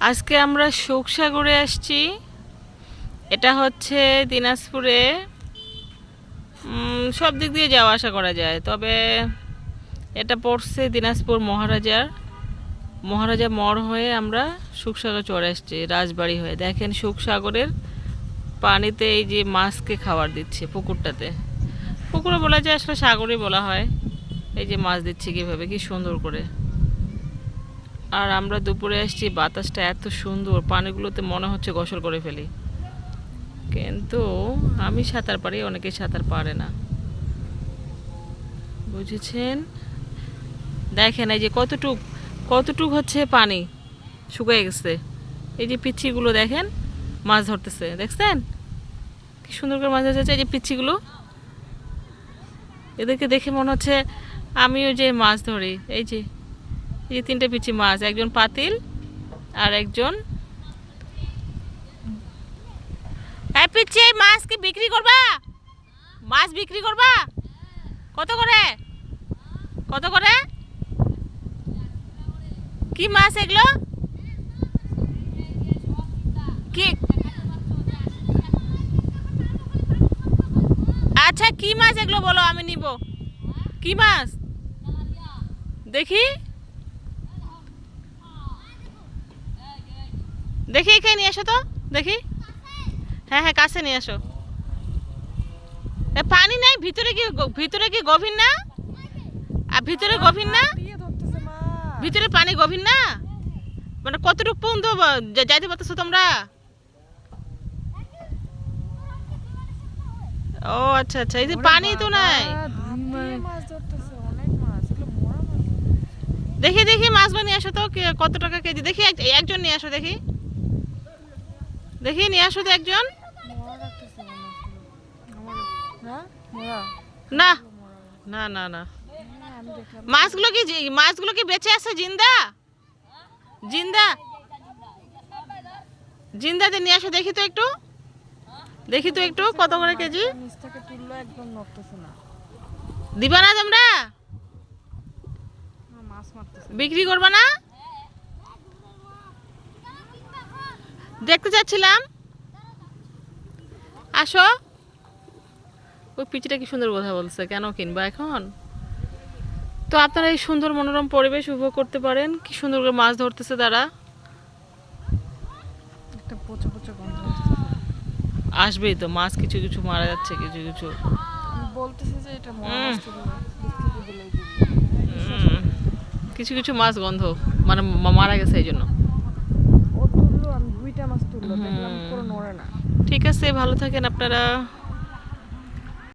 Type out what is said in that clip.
আজকে আমরা শোকসাগরে আসছি। এটা হচ্ছে দিনাজপুরে। সব দিক দিয়ে যাওয়া আসা করা যায়, তবে এটা পড়ছে দিনাজপুর মহারাজার। মহারাজা মর হয়ে আমরা সুখসাগর চড়ে আসছি, রাজবাড়ি হয়ে। দেখেন সুখসাগরের পানিতে এই যে মাছকে খাবার দিচ্ছে পুকুরটাতে। পুকুরে বলা যায় আসলে সাগরে বলা হয়। এই যে মাছ দিচ্ছে কীভাবে, কি সুন্দর করে। আর আমরা দুপুরে আসছি, বাতাসটা এত সুন্দর, পানিগুলোতে মনে হচ্ছে গোসল করে ফেলি। কিন্তু আমি সাঁতার পারি, অনেকে সাঁতার পারে না। বুঝেছেন? দেখেন এই যে কতটুক কতটুক হচ্ছে পানি শুকিয়ে গেছে। এই যে পিচ্ছিগুলো দেখেন, মাছ ধরতেছে, দেখছেন? কি সুন্দর করে মাছ ধরতেছে, এই যে পিচ্ছিগুলো। এদেরকে দেখে মনে হচ্ছে আমিও যে মাছ ধরি, এই যে এই তিনটে পিচি মাছ, একজন পাতিল আর একজন পিচ্ছি এই মাছ কি বিক্রি করবা? মাছ বিক্রি করবা? কত করে? কত করে? কি মাছ এগুলো? কি? আচ্ছা কি মাছ এগুলো বলো, আমি নিব। কি মাছ? দেখি। দেখি এখানে নিয়ে আসো তো। দেখি। হ্যাঁ হ্যাঁ কাছে নিয়ে আসো। পানি নাই? ভিতরে কি ভিতরে কি গভীর না? আর ভিতরে গভীর না? ভিতরে পানি গভীর না? মানে কতটুকু পর্যন্ত যাইতে পারতেছো তোমরা? ও আচ্ছা আচ্ছা এই যে পানি তো নাই। মাছ মাছ মাছ। দেখি দেখি মাছগুলো নিয়ে আসো তো কত টাকা কেজি? দেখি এক- একজন নিয়ে আসো দেখি। দেখি নিয়ে আসো তো একজন। না না না না। মাছগুলো কি মাছগুলো কি বেঁচে আছে জিন্দা? জিন্দা? জিন্দাতে নিয়ে আসো দেখি তো একটু। দেখি তো একটু কত করে কেজি? দিবা না তোমরা? বিক্রি করবা না? দেখতে চাচ্ছিলাম। আসো। ওই পিচিটা কি সুন্দর কথা বলছে কেন কিনবা এখন? তো আপনারা এই সুন্দর মনোরম পরিবেশ উপভোগ করতে পারেন। কি সুন্দর করে মাছ ধরতেছে তারা। আসবেই তো মাছ কিছু কিছু মারা যাচ্ছে কিছু কিছু। বলতেছি যে এটা কিছু কিছু মাছ গন্ধ মানে মারা গেছে এই জন্য। দুইটা মাছ তুললো দেখলাম নড়ে না। ঠিক আছে ভালো থাকেন আপনারা।